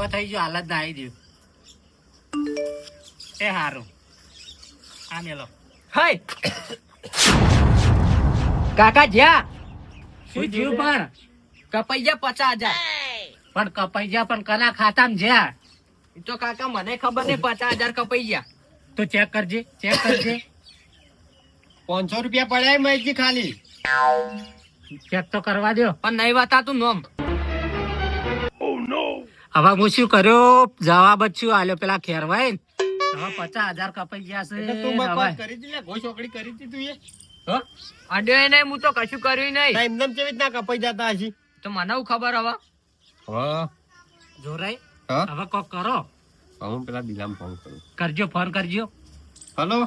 ઊભો થઈ ગયો હાલત ના આવી દઉં એ હારું. આ મેલો. હાય કાકા જ્યાં? શું જીવ પણ? કપાઈ ગયા પચાસ હજાર. પણ કપાઈ ગયા પણ કના ખાતામાં જ્યાં? ઈ તો કાકા મને ખબર નહીં પચાસ હજાર કપાઈ ગયા. તો ચેક કરજે ચેક કરજે. પાંચસો રૂપિયા પડ્યા મહેશજી ખાલી. ચેક તો કરવા દો પણ નહીં બતાતું નોમ. હવે હું શું કર્યો? જવાબ જ શું આલ્યો? પેલા ખેરવાય હવે પચાસ હજાર કપાઈ ગયા છે. કરી હતી લે, કરી હતી તું એ. અડ્યો નહીં હું તો કશું કર્યું નહીં. ના કેવી રીતના કપાઈ જતા હશી? તો મને હું ખબર હવે? હા જોરાઈ હવે કોક કરો. હું પેલા દિલામ ફોન કરું. કરજો ફોન કરજો. હલો?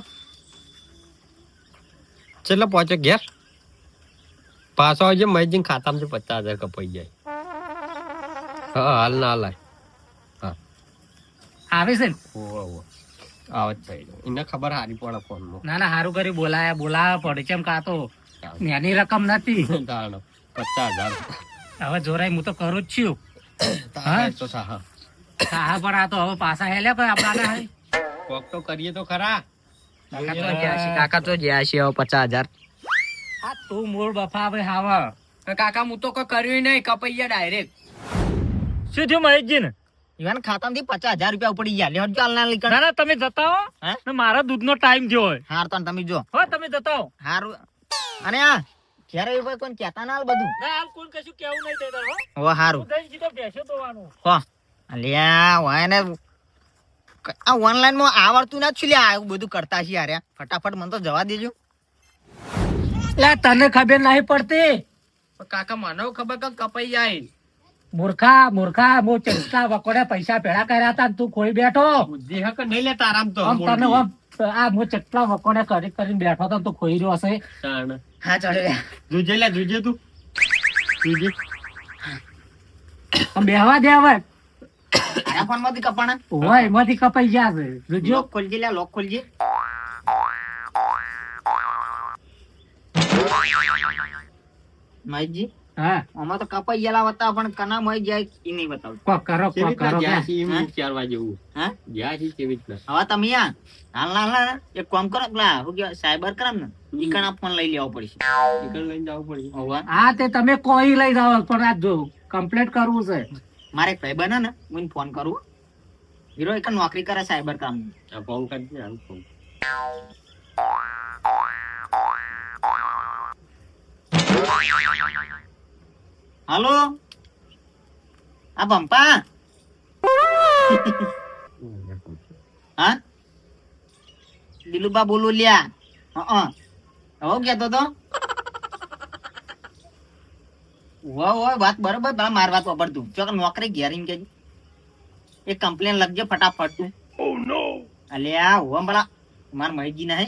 છેલ્લે પહોંચે ઘેર. પાછો આવજે મહેશજી ખાતામાંથી પચાસ હજાર કપાઈ જાય. હા હાલ ના હાલાય આવે છે ને? આવત થઈ એને ખબર હારી પડે ફોન ના ના સારું કરી બોલાયા બોલાવા પડે. કેમ કા તો નાની રકમ નથી. પચાસ હજાર. હવે જોરાય હું તો કરું જ છું. હા. હા. પણ આ તો હવે પાછા હેલ્યા પણ આપણા કોક તો કરીએ તો ખરા. કાકા તો જ્યાં છે કાકા તો જ્યાં હવે પચાસ હજાર. આ તું મૂળ બફા ભાઈ હાવા. કાકા હું તો કોઈ કર્યું નહીં કપૈયા ડાયરેક્ટ. શું થયું મહેશજી ને ઈવન ખાતામાંથી પચાસ હજાર રૂપિયા ઉપડી ગયા. લેવડ ચાલ ના લીકણ. ના તમે જતા હો? ને મારા દૂધનો ટાઈમ જો હોય. હાર તો તમે જો. હો તમે જતા હો. હારું. અને આ ક્યારે એ ભાઈ કોઈ કહેતા ના બધું. ના હાલ કોઈ કશું કેવું નહીં થતા હો. હારું. જઈને સીધો બેસ્યો ધોવાનું. હો. અલ્યા હોય ને આ ઓનલાઈનમાં આવડતું ના છું લ્યા આવું બધું કરતા છીએ યાર ફટાફટ મને તો જવા દેજો. લે તને ખબર નહીં પડતી? કાકા મને ખબર કે કપાઈ જાય. મૂર્ખા મૂર્ખા હું ચિંતા વકોડે પૈસા ભેળા કર્યા હતા તું ખોઈ બેઠો. બુદ્ધિ હક નહીં લેતા આરામ તો તમે આ હું ચેટલા વકોડે કરી કરીને બેઠો હતો તું ખોઈ રહ્યો હશે. હા ચાલો જોજે લે જોજે તું. જોજે. બેહવા દે હવે. આના ફોનમાંથી કપાણા? હોય એમાંથી કપાઈ ગયા છે. જોજો ખોલજે લે લોક ખોલજે. મહેશજી હા. આમાં તો કપાઈ ગયેલા હતા પણ કના મહી જાય એ નહીં બતાવું કોક કરો કરો કે. હે? વિચારવા જેવું? હા? જ્યાં છે કેવી રીતના? હવે તમે આ હાલ હાલ હાલ એક કામ કરો પેલા શું કહેવાય સાયબર ક્રાઇમ ને ઈકણ આ ફોન લઈ લેવો પડશે. ઈકણ લઈને જવું પડશે. હા તે તમે કોઈ લઈ જાઓ પણ આ જો કમ્પ્લીટ કરવું છે. મારે એક ભાઈ બને ને હું ફોન કરું હીરો એક નોકરી કરે સાયબર ક્રાઇમ આ ફોન કરજે ફોન. હાલો આ પંપા હા દિલુબા બોલું લ્યા હા હવે કેતો તો હોય હોય વાત બરોબર પેલા માર વાત વાપરતું તું ચોક નોકરી ઘેર એમ કે એક કમ્પ્લેન લખજે ફટાફટ તું અલ્યા હો પેલા માર મહેશજી ના હે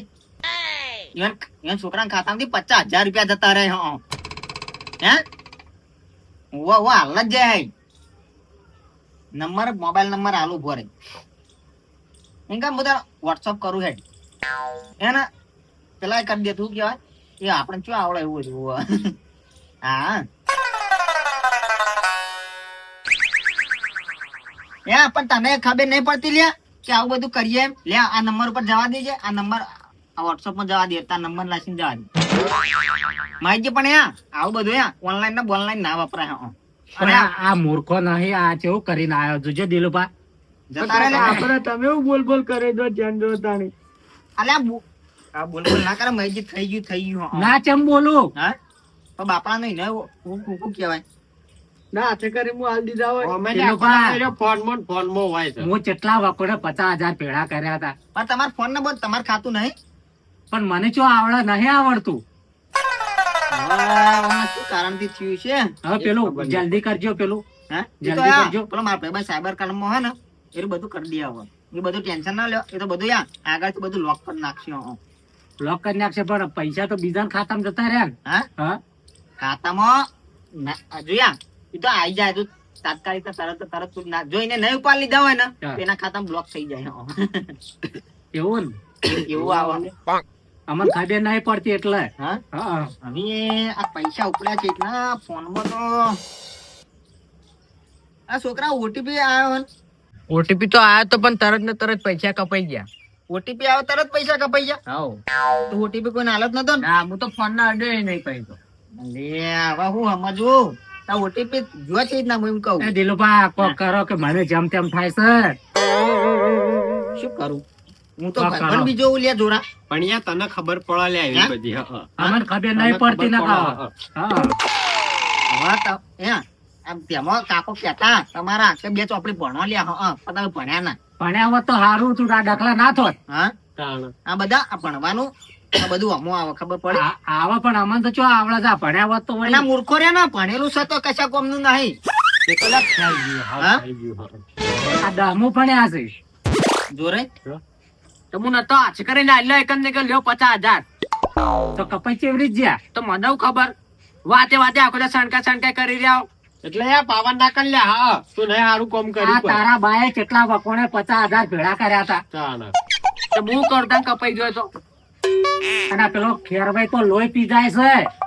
ઈવન ઈવન છોકરાના ખાતામાંથી પચાસ હજાર રૂપિયા જતા રહે હં હે વો વો હાલ જ જાય નંબર, મોબાઈલ નંબર આલુ ભરે એમ બધા વોટ્સઅપ કરું હેડ? એને પેલા કરી દે તું કહેવાય એ આપણે શું આવડે એવું જ હા. યા પણ તને ખબર નહીં પડતી લ્યા કે આવું બધું કરીએ એમ? લે આ નંબર ઉપર જવા દેજે. આ નંબર આ વોટ્સઅપમાં જવા દે. તાર નંબર લાસીને જવા દે. માહિતી પણ યા આવું બધું યા ઓનલાઈન ના ઓનલાઈન ના વપરાય હં. પણ આ મૂર્ખો નહીં આ કેવું કરીને આવ્યો જોજો દિલુભા. ને. તમે બોલ બોલ કરે જો ચેન જો તાણી. અલ્યા આ બોલ બોલ ના કરે મહેજી થઈ ગયું થઈ ગયું ના ચમ બોલું? હા? પણ બાપડા નહીં ને હું કુકુ કહેવાય. ના કરી હું હાલ દીધા હોય. અમે એ લોકો ફોનમાં ફોનમાં હોય છે. હું કેટલા વકોડે પચાસ હજાર ભેળા કર્યા હતા. પણ તમારા ફોન નંબર તમારે ખાતું નહીં? પણ મને જો આવડે નહીં આવડતું. કારણથી થયું છે. હવે પેલું જલ્દી કરજો પેલું. હા? જલ્દી કરજો. પેલો મારા ભાઈબંધ સાયબર ક્રાઇમમાં હોય ને એ બધું કરી દે હવે. એ બધું ટેન્શન ના લ્યો. એ તો બધું યા આગળથી બધું લોક કરી નાખશે લોક કરી નાખશે પણ પૈસા તો બીજા ખાતામાં જતા રહ્યા હા? હા? ખાતામાં? જોયા એ તો આવી જાય તો તાત્કાલિક તરત તરત ના જોઈને નહીં ઉપાડ લીધા હોય ને એના ખાતામાં બ્લોક થઈ જાય એવું ને? એવું આવે. અમને ખબર નહીં પડતી એટલે. હા? હા. હવે આ પૈસા ઉપડ્યા છે એટલા ફોનમાં તો. આ છોકરા ઓટીપી આવ્યો ઓટીપી તો આવ્યો તો પણ તરત ને તરત પૈસા કપાઈ ગયા. ઓટીપી આવ્યો તરત પૈસા કપાઈ ગયા? હાઉ તો ઓટીપી કોઈને હાલત નતો ને? ના હું તો ફોન ના અડે નહીં પૈસો લે આવા હું સમજવું. આ ઓટીપી જો છે ના હું એમ કહું. એ દિલુભા કોક કરો કે મને જેમ તેમ થાય છે. શું કરું? હું તો ભાઈબંધ બીજો લે જોરા. પણ યાર તને ખબર પડવા લે આવી બધી અમને ખબર નહીં પડતી ના હા, હા. તો હે આમ તેમાં કાકો કહેતા તમારા આખે બે ચોપડી ભણવા લ્યા હા પણ તમે ભણ્યા ના. ભણ્યા હોત તો સારું તું આ દાખલા ના થોત. હા? આ બધા ભણવાનું આ બધું અમો આવે ખબર પડે? આવા પણ અમને તો ચો આવડે છે ભણ્યા હોત તો એના મૂર્ખો રે ના ભણેલું છે તો કશા કોમનું નહીં? થઈ ગયું, હા. આ દામો ભણ્યા છે. જોરે? તો હું નતો કરીને આલ્યો એકમ ને કે લ્યો પચાસ હજાર. તો કપાઈ ચેવડી જ્યા તો મને ખબર? વાતે વાતે આખો તો સણકા સણકા કરી રહ્યા. એટલે યાર પાવન ના કરી લ્યા હા તું નહીં સારું કોમ આ કર્યું તારા બાએ કેટલા વકોણે પચાસ હજાર ભેળા કર્યા હતા. તો હું કરતા કપાઈ ગયો તો. અને આ પેલો ખેરભાઈ તો લોહી પી જાય છે.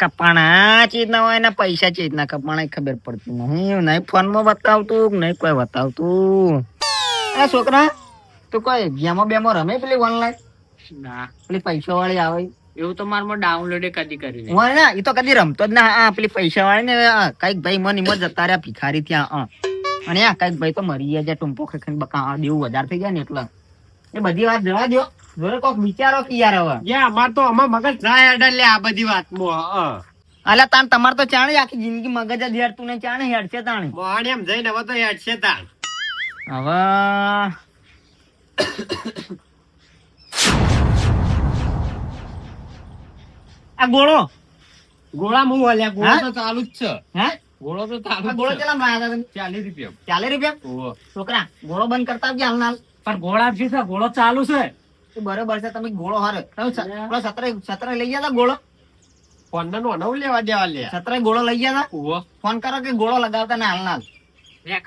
કપાણા ચીજ ના હોય ને પૈસા કપાણા ખબર પડતી નહીં. નહીં ફોન બતાવતું કે નહીં કોઈ બતાવતું. આ છોકરા તું કોઈ ગેમો બેમો રમે પેલી ઓનલાઈન ના. પેલી પૈસા વાળી આવે? એવું તો મારમાં ડાઉનલોડ કદી કરી હોય ને એ તો કદી રમતો જ ના. આ પેલી પૈસા વાળી ને કંઈક ભાઈ મન ઈમો જતા રહ્યા ભિખારી ત્યાં. અને આ કંઈક ભાઈ તો મરી ગયા ટૂંપો ટુંપો ખેખીને બકા દેવું વધારે થઈ ગયા ને એટલે. એ બધી વાત જવા દો જોરે કોક વિચારો કે યાર હવે. યા અમાર તો અમાર મગજ ના હેડે લે આ બધી વાત. માં અલા તાન તમારે તો ચાણે આખી જિંદગી મગજ જ હેડતું ને ચાણે હેડશે તાણે. મોહન એમ જઈને હવે તો હેડશે તાણ. હવે આ ગોળો. ગોળા મુ વાલ્યા ગોળો તો ચાલુ જ છે. હે? ગોળો તો ચાલુ ગોળો તમે? ચાલીસ રૂપિયા. ચાલે રૂપિયા? છોકરા ગોળો બંધ કરતા આવજે હાલ હાલ. પણ ગોળા છે ગોળો ચાલુ છે. બરોબર છે તમે ગોળો હારે. તમે સતરે સતરે લઈ ગયા ગોળો? ફોન નો નવ લેવા દેવા લે સતરે ગોળો લઈ ગયા હતા ફોન કરો કે ગોળો લગાવતા ને હાલ. ના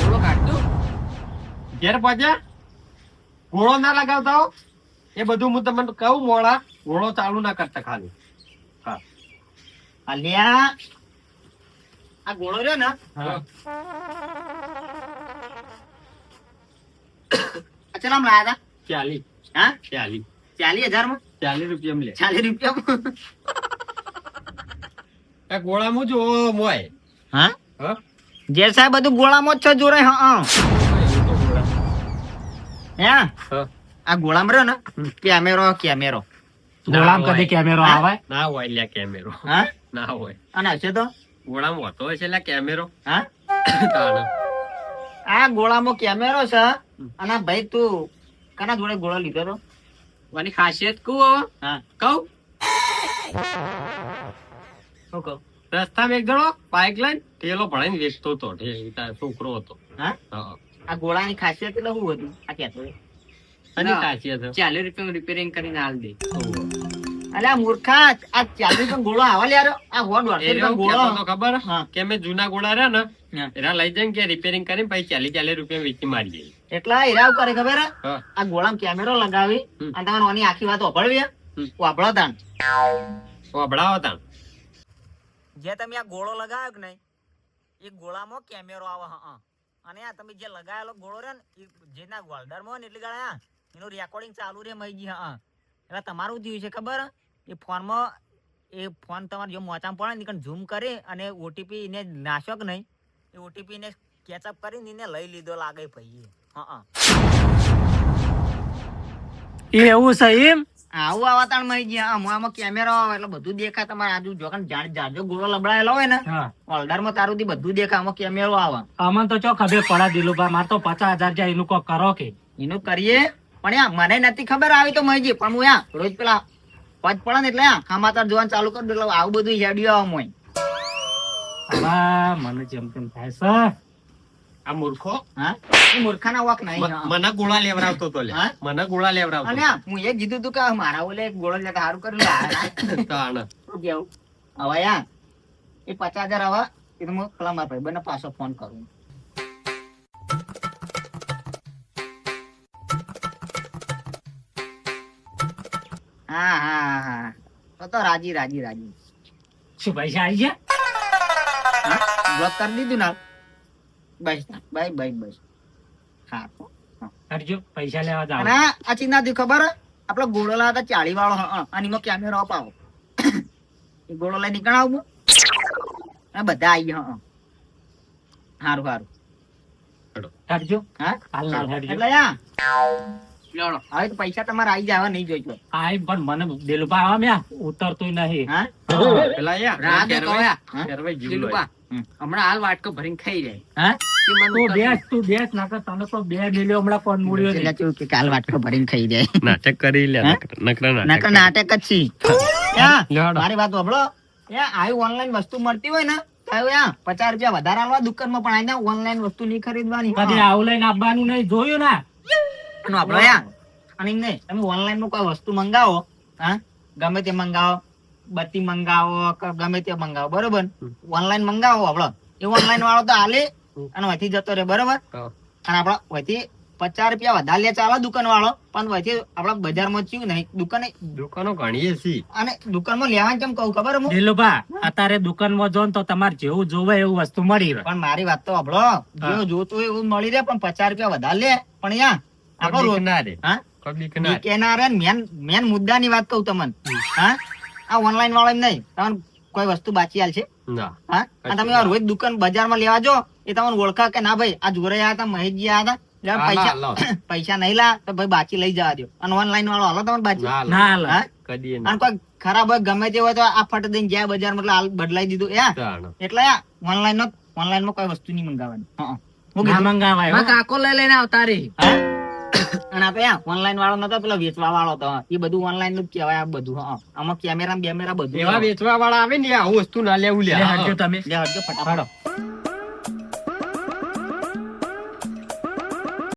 ગોળો કાઢતું ઘેર પહોંચ્યા ગોળો ના લગાવતા હો. એ બધું હું તમને કહું મોડા ગોળો ચાલુ ના કરતા ખાલી. અલ્યા આ ગોળો રહ્યો ને? ચલામ લાયા હતા? ચાલી હા? ચાલી ચાલી હજારમાં ચાલી રૂપિયા લે. ચાલી રૂપિયા આ ગોળા મું જો મોય હા? હા? જે સાહેબ બધું ગોળામાં જ છે જોરે હા હા. આ ગોળામાં રહ્યો ને કેમેરો કેમેરો. ગોળામ. કદી કેમેરો આવે? ના હોય લ્યા કેમેરો. હા? ના હોય. અને હશે તો? ગોળામાં હોતો હોય છે લ્યા કેમેરો. હા? આ ગોળામાં કેમેરો છે અને ભાઈ તું કના જોડે ગોળો લીધો તો? આની ખાસિયત કહું હા. કહું? શું કહું? રસ્તામાં એક જણો બાઇક લઈને ઠેલો ભરાઈને વેચતો હતો છોકરો હતો. હા. આ ગોળાની ખાસિયત એટલે શું હતું? આ કહેતો અને ખાસિયત? ચાલીસ રૂપિયા રિપેરિંગ કરીને હાલ દે. અલ્યા મૂર્ખા આ ચાલીસ ગોળો આવા લ્યારો આ હોડ રહ્યો ગોળો તો ખબર. કે મેં જૂના ગોળા રહ્યા ને. એના લઈ જઈને કે રિપેરિંગ કરીને પછી ચાલીસ ચાલીસ રૂપિયા વેચી મારી એટલા હીરાવ કરે ખબર? આ ગોળામાં કેમેરો લગાવી અને તમે ઓની આખી વાત ઓભળવી હમ. તાણ. વભડાવો તાણ. જે તમે આ ગોળો લગાવ્યો કે નહીં એ ગોળામાં કેમેરો આવે હા અને આ તમે જે લગાવેલો ગોળો રહ્યો ને એ જેના ગોલ્ડરમાં હોય ને એટલે ગાળા એનું રેકોર્ડિંગ ચાલુ રે મઈ હા એટલે તમારું થયું છે ખબર? હે? એ ફોનમાં એ ફોન તમારે જો મોચામાં પડે ને ઝૂમ કરી અને ઓટીપી એને નાશો કે નહીં એ ઓટીપી ને કેચઅપ કરીને એને લઈ લીધો લાગે ભાઈ એ એવું છે એમ? આવું આવતાણ મળી ગયા. આમાં આમાં કેમેરો આવે એટલે બધું દેખાય તમારે આજુ જો જાજો ગોળો લબડાયેલો હોય ને ઓલ્ડરમાં તારું બધું દેખાય. આમાં કેમેરો આવે અમને તો ચો ખબર પડે દિલુભા મારે તો પચાસ હજાર જાય એનું કોક કરો કે. એનું કરીએ. પણ યા મને નથી ખબર આવી તો મજી પણ હું યા રોજ પેલા પચ પડે ને એટલે યા ખામાતર જોવાનું ચાલુ કરી એટલે આવું બધું હેડ્યું આવે મોય મને જેમ તેમ થાય છે આ મૂર્ખો હા? એ મૂર્ખાના વાક નહીં. મને ગોળા લેવડાવતો તો લે. હા? મને ગોળા લેવડાવતો અને હું એ કીધું તું કે મારા ઓલે એક ગોળો લેતા સારું કર્યું લા. તાણ. કેવું? હવે યા એ પચાસ હજાર હવે એ તો હું પેલા મારા ભાઈ પાછો ફોન કરું. હા હા હા. હા તો તો રાજી રાજી રાજી. શું પૈસા આવી ગયા? બ્લોક કરી દીધું ને? બસ બસ બસ બસ. હા. હટજો પૈસા લેવા જાવ ના આ ચિંતા થયું ખબર આપડે ગોળો લાવતા ચાળી વાળો હં, અને એમાં કેમેરો અપાવો એ ગોળો લઈ નીકળ આવું હા બધા આવી ગયા સારું સારું હટજો હા? હાલ હાલ હટજો એટલે લેવડો. હવે તો પૈસા તમારે આવી જાય હવે નહીં જોઈતો આય પણ મને દિલપા આવા મ્યા? ઉતરતું નહીં. હા? પેલા યાર. જીવ હમણાં હાલ વાટકો ભરીને ખાઈ જાય. હા? તું બેસ તું બેસ નાકર તને તો બે મિલિયો હમણાં કોણ મૂળ્યો એટલે નહીં. કે કાલ વાટકો ભરીને ખાઈ જાય. નાટક કરી લે નકરા નકર નાટક જ છી. મારી વાત સાંભળો યા આવી ઓનલાઈન વસ્તુ મળતી હોય ને પચાસ રૂપિયા વધારે આલવા દુકાનમાં પણ આઈને ઓનલાઈન વસ્તુ નહીં ખરીદવાની. કદી આવું લઈને આપવાનું નહીં જોયું ને? અને આપણો અને નહીં તમે ઓનલાઈનમાં કોઈ વસ્તુ મંગાવો હા? ગમે તે મંગાવો બત્તી મંગાવો ગમે તે મંગાવો બરોબર? ઓનલાઈન મંગાવો આપણો એ ઓનલાઈન વાળો તો હાલે અને વહીથી જતો રહે બરોબર? અને આપડે વહીથી પચાસ રૂપિયા વધારે લે ચાલે દુકાન વાળો પણ વહીથી આપડા બજારમાં થયું નહીં. દુકાને દુકાનો ઘણી છે અને દુકાનમાં લેવાનું કેમ કહું ખબર હું દિલુભા અત્યારે દુકાનમાં જો ને તો તમારે જેવું જોવે એવું વસ્તુ મળી રહે. પણ મારી વાત તો આપડો જેવું જોતું હોય એવું મળી રહે પણ પચાસ રૂપિયા વધારે લે. પણ યા કેનારે મેન મેન મુદ્દાની વાત કહું તમને હા આ ઓનલાઈન વાળા એમ નહીં તમને કોઈ વસ્તુ બાચી આલ છે હા તમે રોજ દુકાન બજારમાં લેવા જો એ તમને ઓળખા કે ના ભાઈ આ જોરે હતા મહેશજી આયા હતા પૈસા. પૈસા નહીં લા તો ભાઈ બાચી લઈ જવા દો અને ઓનલાઈન વાળો હાલો તમને બાચી ના લા. હા અને કોઈ ખરાબ હોય ગમે તે હોય તો આ ફટ દઈને ગયા બજારમાં મતલબ હાલ બદલાઈ દીધું એ. એટલે ઓનલાઈન ઓનલાઈનમાં કોઈ વસ્તુ નહીં મંગાવવાની હં, મંગાવાય કાકો લઈ લઈને આવતા રે હા? અને આ તો ઓનલાઈન વાળો નતો પેલો વેચવા વાળો તો. એ બધું ઓનલાઈનનું કહેવાય આ બધું હા. આમાં કેમેરા બેમેરા બધું એવા વેચવા વાળા આવે ને આવું વસ્તુ ના લેવું લે લે હટજો તમે. લે હટજો ફટાફટ.